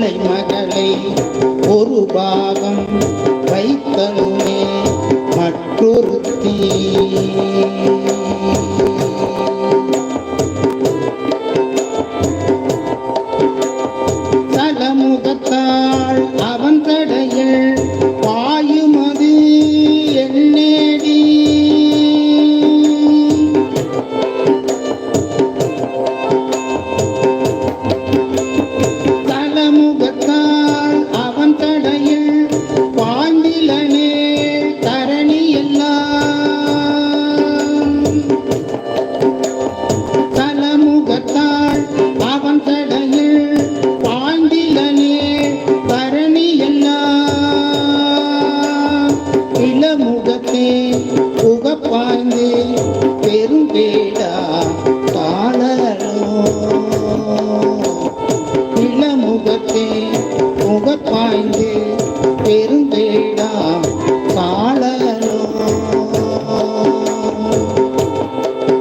மலைமகளை ஒரு பாகம் வைத்தலுமே மற்றொருத்தி. தலமுகத்தாள் இளமுகத்தே புகப்பாய்ந்து பெரும்பேடா காலரோ இளமுகத்தே முகப்பாய்ந்து